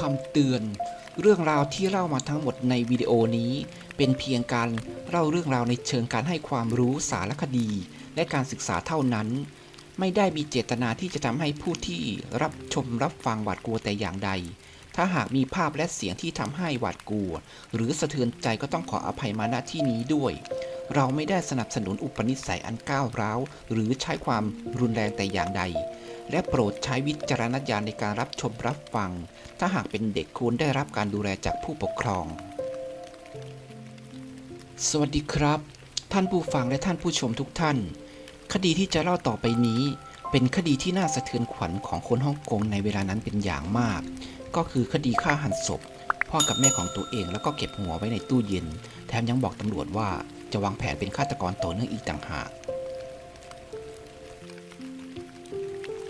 คำเตือน เรื่องราวที่เล่ามาทั้งหมดในวิดีโอนี้ เป็นเพียงการเล่าเรื่องราวในเชิงการให้ความรู้สารคดี และการศึกษาเท่านั้น ไม่ได้มีเจตนาที่จะทำให้ผู้ที่รับชมรับฟังหวาดกลัวแต่อย่างใด ถ้าหากมีภาพและเสียงที่ทำให้หวาดกลัว หรือสะเทือนใจก็ต้องขออภัยมาณที่นี้ด้วย เราไม่ได้สนับสนุนอุปนิสัยอันก้าวร้าว หรือใช้ความรุนแรงแต่อย่างใด และโปรดใช้วิจารณญาณในการรับชมรับฟัง ถ้าหากเป็นเด็กควรได้รับการดูแลจากผู้ปกครอง สวัสดีครับ ท่านผู้ฟังและท่านผู้ชมทุกท่าน คดีที่จะเล่าต่อไปนี้ เป็นคดีที่น่าสะเทือนขวัญของคนฮ่องกงในเวลานั้นเป็นอย่างมาก ก็คือคดีฆ่าหันศพ พ่อกับแม่ของตัวเองแล้วก็เก็บหัวไว้ในตู้เย็น แถมยังบอกตำรวจว่าจะวางแผนเป็นฆาตกรต่อเนื่องอีกต่างหาก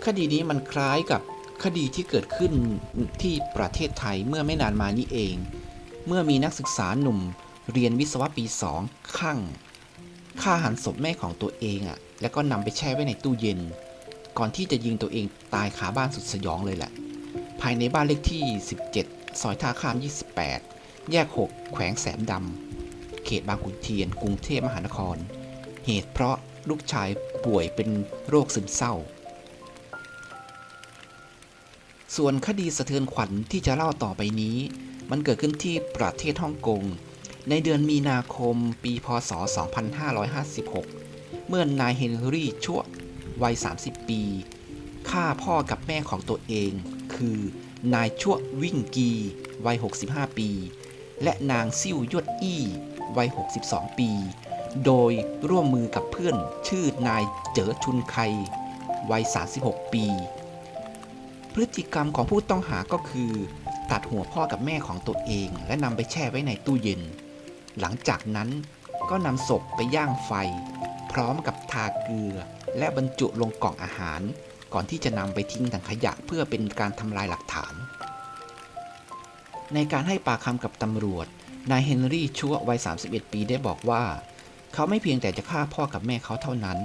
คดีนี้มันคล้ายกับคดีที่เกิดขึ้นที่ประเทศไทยเมื่อไม่นานมานี้เอง เมื่อมีนักศึกษาหนุ่มเรียนวิศวะปีสองข้างฆ่าหันศพแม่ของตัวเองอะ่ะ แล้วก็นำไปแช่ไว้ในตู้เย็น ก่อนที่จะยิงตัวเองตายขาบ้านสุดสยองเลยแหละ ภายในบ้านเลขที่ 17 ซอยท่าข้าม 28 แยก 6 แขวงแสมดำ เขตบางขุนเทียน กรุงเทพมหานคร เหตุเพราะลูกชายป่วยเป็นโรคซึมเศร้า ส่วนคดีสะเทือนขวัญที่จะเล่าต่อไปนี้ มันเกิดขึ้นที่ประเทศฮ่องกง ในเดือนมีนาคมปีพศ 2556 เมื่อนายเฮนรี่ชั่ววัย 30 ปีฆ่าพ่อกับแม่ของตัวเอง คือนายชั่ววิ่งกีวัย 65 ปี และนางซิ่วยดอี้วัย 62 ปี โดยร่วมมือกับเพื่อนชื่อนายเจ๋อชุนไควัย 36 ปี พฤติกรรมของผู้ต้องหาก็คือ ตัดหัวพ่อกับแม่ของตัวเอง และนำไปแช่ไว้ในตู้เย็น หลังจากนั้นก็นำศพไปย่างไฟ พร้อมกับทาเกลือ และบรรจุลงกล่องอาหาร ก่อนที่จะนำไปทิ้งถังขยะเพื่อเป็นการทำลายหลักฐาน ในการให้ปากคำกับตำรวจ นายเฮนรี่ชั่ววัย 31 ปีได้บอกว่า เขาไม่เพียงแต่จะฆ่าพ่อกับแม่เขาเท่านั้น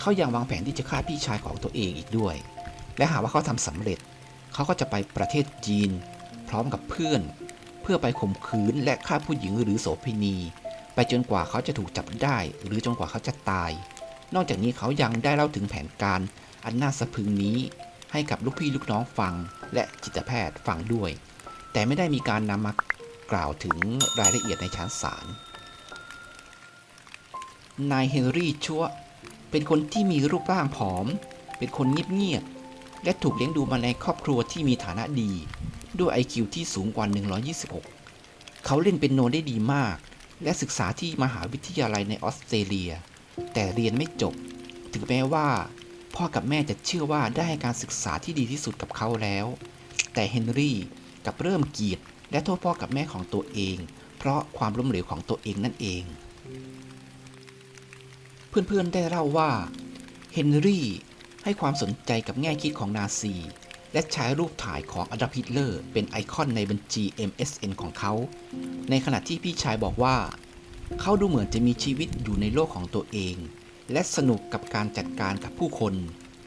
เขายังวางแผนที่จะฆ่าพี่ชายของตัวเองอีกด้วย และหากว่าเขาทำสำเร็จ เขาก็จะไปประเทศจีน พร้อมกับเพื่อน เพื่อไปข่มขืนและฆ่าผู้หญิงหรือโสเภณี ไปจนกว่าเขาจะถูกจับได้ หรือจนกว่าเขาจะตาย นอกจากนี้เขายังได้เล่าถึงแผนการอันน่าสะพึงนี้ให้กับลูกพี่ลูกน้องฟัง และจิตแพทย์ฟังด้วย แต่ไม่ได้มีการนำมากล่าวถึงรายละเอียดในชั้นศาลนายเฮนรี่ชัวเป็นคนที่มีรูปร่างผอม เป็นคนเงียบ และถูกเลี้ยงดูมาในครอบครัวที่มีฐานะดี ด้วย IQ ที่สูงกว่า 126 เขาเล่นเป็นโนได้ดีมาก และศึกษาที่มหาวิทยาลัยในออสเตรเลีย แต่เรียนไม่จบ ถึงแม้ว่าพ่อกับแม่จะเชื่อว่าได้ให้การศึกษาที่ดีที่สุดกับเขาแล้ว แต่เฮนรี่กับเริ่มเกลียดและโทษพ่อกับแม่ของตัวเอง เพราะความล้มเหลวของตัวเองนั่นเอง เพื่อนๆได้เล่าว่าเฮนรี่ ให้ความสนใจกับแง่คิดของนาซี และใช้รูปถ่ายของอดัลฟิตเลอร์เป็นไอคอนในบัญชี MSN ของเขา ในขณะที่พี่ชายบอกว่า เขาดูเหมือนจะมีชีวิตอยู่ในโลกของตัวเอง และสนุกกับการจัดการกับผู้คน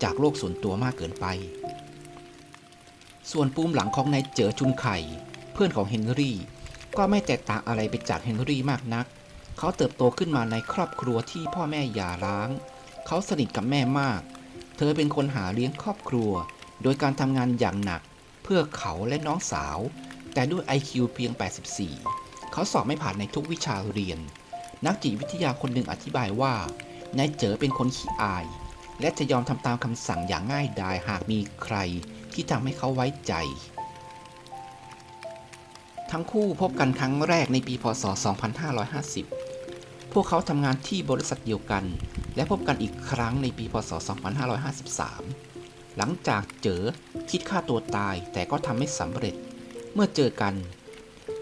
จากโลกส่วนตัวมากเกินไป ส่วนปูมหลังของนายเจ๋อชุนไข่ เพื่อนของเฮนรี่ ก็ไม่แตกต่างอะไรไปจากเฮนรี่มากนัก เขาเติบโตขึ้นมาในครอบครัวที่พ่อแม่หย่าร้าง เขาสนิทกับแม่มาก เธอเป็นคนหาเลี้ยงครอบครัว โดยการทำงานอย่างหนักเพื่อเขาและน้องสาว แต่ด้วย IQ เพียง 84 เขาสอบไม่ผ่านในทุกวิชาเรียน นักจิตวิทยาคนหนึ่งอธิบายว่านายเจ๋อเป็นคนขี้อาย และจะยอมทำตามคำสั่งอย่างง่ายดายหากมีใครที่ทำให้เขาไว้ใจ ทั้งคู่พบกันครั้งแรกในปีพศ 2550 พวกเขาทำงานที่บริษัทเดียวกัน และพบกันอีกครั้งในปีพศ 2553 หลังจากเจอคิดฆ่าตัวตายแต่ก็ทำไม่สำเร็จ เมื่อเจอกัน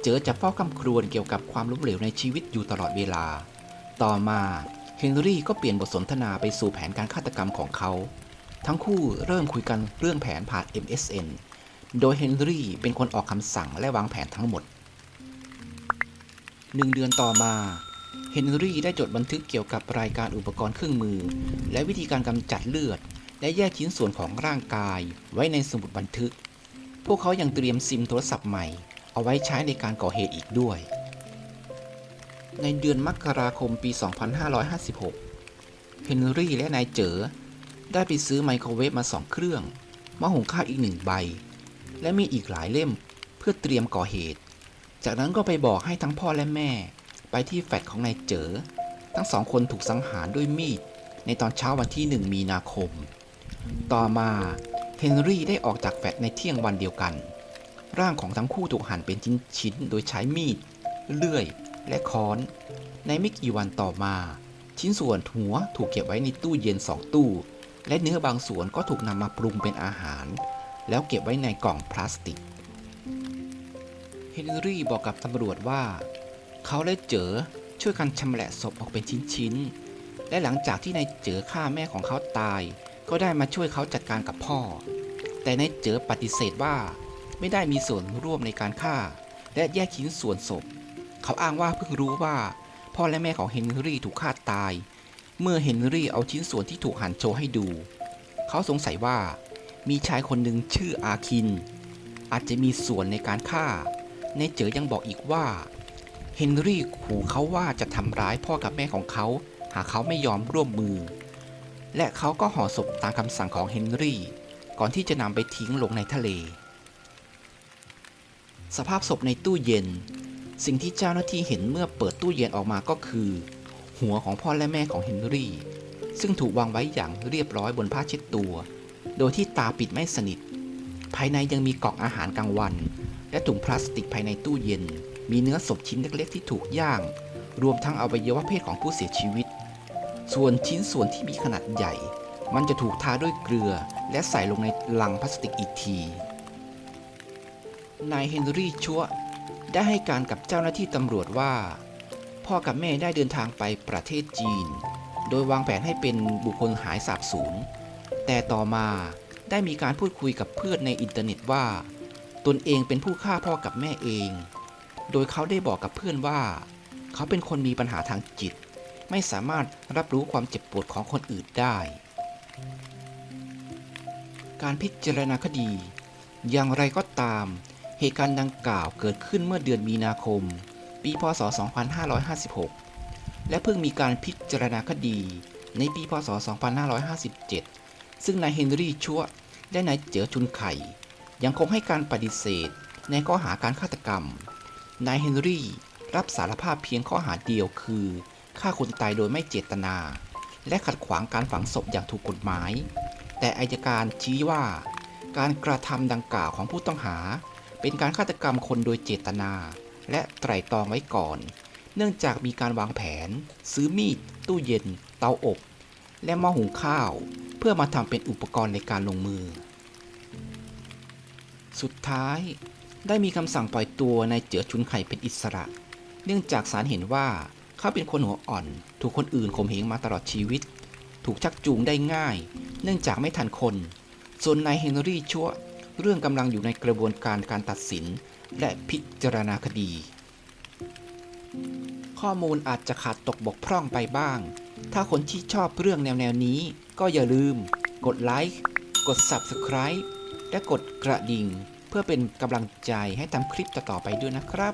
เจอจะเฝ้าคำครวญเกี่ยวกับความล้มเหลวในชีวิตอยู่ตลอดเวลา ต่อมาเฮนรี่ก็เปลี่ยนบทสนทนาไปสู่แผนการฆาตกรรมของเขา ทั้งคู่เริ่มคุยกันเรื่องแผนผ่าน MSN โดยเฮนรี่เป็นคนออกคำสั่งและวางแผนทั้งหมดหนึ่งเดือนต่อมา เฮนรี่ได้จดบันทึกเกี่ยวกับรายการอุปกรณ์เครื่องมือ และวิธีการกำจัดเลือด และแยกชิ้นส่วนของร่างกายไว้ในสมุดบันทึก พวกเขายังเตรียมซิมโทรศัพท์ใหม่ เอาไว้ใช้ในการก่อเหตุอีกด้วย ในเดือนมกราคมปี 2556 เฮนรี่และนายเจอได้ไปซื้อไมโครเวฟมาสองเครื่องม้อหุงข้าวอีกหนึ่งใบ และมีอีกหลายเล่มเพื่อเตรียมก่อเหตุ จากนั้นก็ไปบอกให้ทั้งพ่อและแม่ ไปที่แฟลตของนายเจอ ทั้งสองคนถูกสังหารด้วยมีด ในตอนเช้าวันที่ 1 มีนาคม ต่อมาเฮนรี่ได้ออกจากแฟลตในเที่ยงวันเดียวกัน ร่างของทั้งคู่ถูกหั่นเป็นชิ้นๆ โดยใช้มีด เลื่อย และค้อน ในไม่กี่วันต่อมา ชิ้นส่วนหัวถูกเก็บไว้ในตู้เย็นสองตู้ และเนื้อบางส่วนก็ถูกนำมาปรุงเป็นอาหาร แล้วเก็บไว้ในกล่องพลาสติก เฮนรี่บอกกับตำรวจว่า เขาและเจอช่วยกันชำแหละศพออกเป็นชิ้นๆ และหลังจากที่นายเจอฆ่าแม่ของเขาตาย ก็ได้มาช่วยเขาจัดการกับพ่อ แต่นายเจอปฏิเสธว่าไม่ได้มีส่วนร่วมในการฆ่า และแยกชิ้นส่วนศพ เขาอ้างว่าเพิ่งรู้ว่าพ่อและแม่ของเฮนรี่ถูกฆ่าตาย เมื่อเฮนรี่เอาชิ้นส่วนที่ถูกหั่นโชว์ให้ดู เขาสงสัยว่ามีชายคนหนึ่งชื่ออาคิน อาจจะมีส่วนในการฆ่า ในเจอยังบอกอีกว่า เฮนรี่ขู่เขาว่าจะทำร้ายพ่อกับแม่ของเขา หากเขาไม่ยอมร่วมมือ และเขาก็ห่อศพตามคำสั่งของเฮนรี่ ก่อนที่จะนำไปทิ้งลงในทะเล สภาพศพในตู้เย็น สิ่งที่เจ้าหน้าที่เห็นเมื่อเปิดตู้เย็นออกมาก็คือ หัวของพ่อและแม่ของเฮนรี่ ซึ่งถูกวางไว้อย่างเรียบร้อยบนผ้าเช็ดตัว โดยที่ตาปิดไม่สนิท ภายในยังมีกล่องอาหารกลางวัน และถุงพลาสติกภายในตู้เย็น มีเนื้อศพชิ้นเล็กๆ ที่ถูกย่าง รวมทั้งอวัยวะเพศของผู้เสียชีวิต ส่วนชิ้นส่วนที่มีขนาดใหญ่ มันจะถูกทาด้วยเกลือ และใส่ลงในลังพลาสติกอีกที นายเฮนรี่ชัวได้ให้การกับเจ้าหน้าที่ตำรวจว่า พ่อกับแม่ได้เดินทางไปประเทศจีน โดยวางแผนให้เป็นบุคคลหายสาบสูญ แต่ต่อมาได้มีการพูดคุยกับเพื่อนในอินเทอร์เน็ตว่า ตนเองเป็นผู้ฆ่าพ่อกับแม่เอง โดยเขาได้บอกกับเพื่อนว่า เขาเป็นคนมีปัญหาทางจิต ไม่สามารถรับรู้ความเจ็บปวดของคนอื่นได้ การพิจารณาคดี อย่างไรก็ตาม เหตุการณ์ดังกล่าวเกิดขึ้นเมื่อเดือนมีนาคม ปี พศ 2556 และเพิ่งมีการพิจารณาคดีในปี พศ 2557 ซึ่งนายเฮนรี่ชัวและนายเจ๋อจุนไข่ ยังคงให้การปฏิเสธ ในข้อหาการฆาตกรรม นายเฮนรี่รับสารภาพเพียงข้อหาเดียวคือฆ่าคนตายโดยไม่เจตนา และขัดขวางการฝังศพอย่างถูกกฎหมาย แต่อายการชี้ว่า การกระทำดังกล่าวของผู้ต้องหา เป็นการฆาตกรรมคนโดยเจตนา และไตร่ตรองไว้ก่อน เนื่องจากมีการวางแผน ซื้อมีด ตู้เย็น เตาอบ และหม้อหุงข้าว เพื่อมาทำเป็นอุปกรณ์ในการลงมือ สุดท้าย ได้มีคำสั่งปล่อยตัวนายเจ๋อชุนไข่เป็นอิสระ เนื่องจากศาลเห็นว่าเขาเป็นคนหัวอ่อน ถูกคนอื่นข่มเหงมาตลอดชีวิต ถูกชักจูงได้ง่าย เนื่องจากไม่ทันคน ส่วนนายเฮนรี่ชั่ว เรื่องกำลังอยู่ในกระบวนการการตัดสิน และพิจารณาคดี ข้อมูลอาจจะขาดตกบกพร่องไปบ้าง ถ้าคนที่ชอบเรื่องแนวแนวนี้ ก็อย่าลืม กดไลค์ กด Subscribe และกดกระดิ่ง เพื่อเป็นกำลังใจให้ทำคลิปต่อๆไปด้วยนะครับ